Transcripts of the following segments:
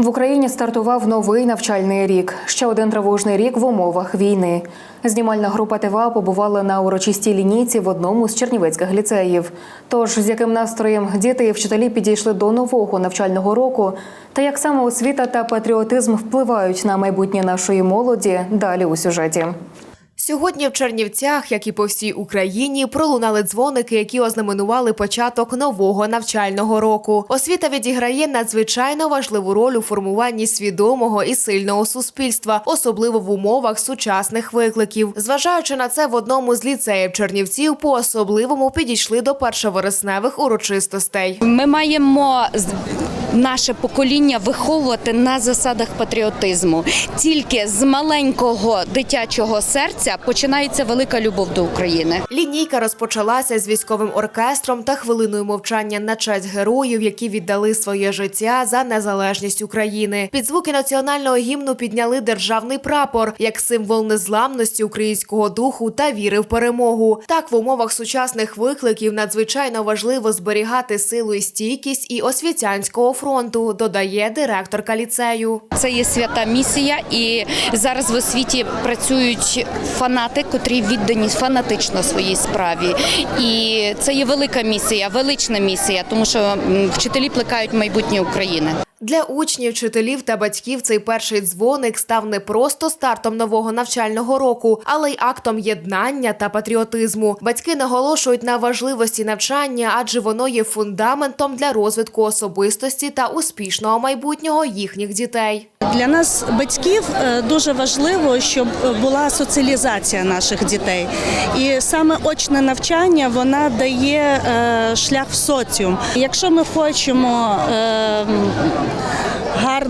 В Україні стартував новий навчальний рік. Ще один тривожний рік в умовах війни. Знімальна група ТВА побувала на урочистій лінійці в одному з чернівецьких ліцеїв. Тож з яким настроєм діти і вчителі підійшли до нового навчального року, та як саме освіта та патріотизм впливають на майбутнє нашої молоді, далі у сюжеті. Сьогодні в Чернівцях, як і по всій Україні, пролунали дзвоники, які ознаменували початок нового навчального року. Освіта відіграє надзвичайно важливу роль у формуванні свідомого і сильного суспільства, особливо в умовах сучасних викликів. Зважаючи на це, в одному з ліцеїв Чернівців по особливому підійшли до першовересневих урочистостей. Ми маємо наше покоління виховувати на засадах патріотизму. Тільки з маленького дитячого серця починається велика любов до України. Лінійка розпочалася з військовим оркестром та хвилиною мовчання на честь героїв, які віддали своє життя за незалежність України. Під звуки національного гімну підняли державний прапор як символ незламності українського духу та віри в перемогу. Так, в умовах сучасних викликів надзвичайно важливо зберігати силу і стійкість і освітянського фронту, додає директорка ліцею. Це є свята місія, і зараз в освіті працюють фанати, котрі віддані фанатично своїй справі. І це є велика місія, велична місія, тому що вчителі плекають майбутнє України. Для учнів, вчителів та батьків цей перший дзвоник став не просто стартом нового навчального року, але й актом єднання та патріотизму. Батьки наголошують на важливості навчання, адже воно є фундаментом для розвитку особистості та успішного майбутнього їхніх дітей. Для нас, батьків, е, дуже важливо, щоб була соціалізація наших дітей. І саме очне навчання вона дає е, шлях в соціум. Якщо ми хочемо е,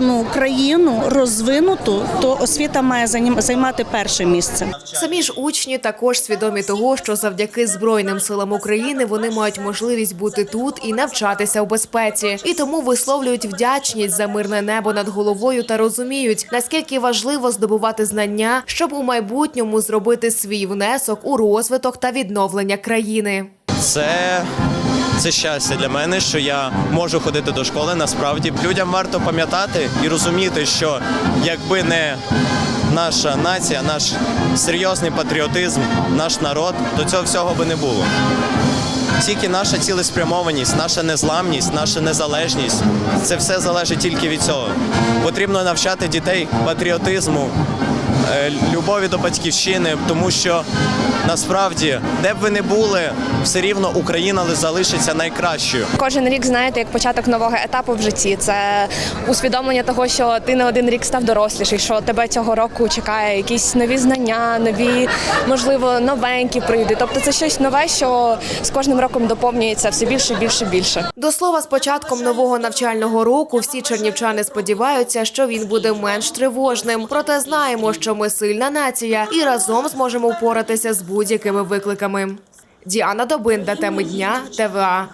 гарну країну розвинуту, то освіта має займати перше місце. Самі ж учні також свідомі того, що завдяки Збройним силам України вони мають можливість бути тут і навчатися у безпеці, і тому висловлюють вдячність за мирне небо над головою та розуміють, наскільки важливо здобувати знання, щоб у майбутньому зробити свій внесок у розвиток та відновлення країни. Це, це щастя для мене, що я можу ходити до школи. Насправді людям варто пам'ятати і розуміти, що якби не наша нація, наш серйозний патріотизм, наш народ, то цього всього би не було. Тільки наша цілеспрямованість, наша незламність, наша незалежність це все залежить тільки від цього. Потрібно навчати дітей патріотизму, е, любові до батьківщини, тому що насправді, де б ви не були, все рівно Україна залишиться найкращою. Кожен рік знаєте, як початок нового етапу в житті. Це усвідомлення того, що ти на один рік став доросліший, що тебе цього року чекає якісь нові знання, нові, можливо, новенькі прийде. Тобто це щось нове, що з кожним роком доповнюється все більше, більше, більше. До слова, з початком нового навчального року всі чернівчани сподіваються, що він буде менш тривожним. Проте знаємо, що ми сильна нація і разом зможемо впоратися з будь-якими викликами. Діана Добинда, теми дня, ТВА.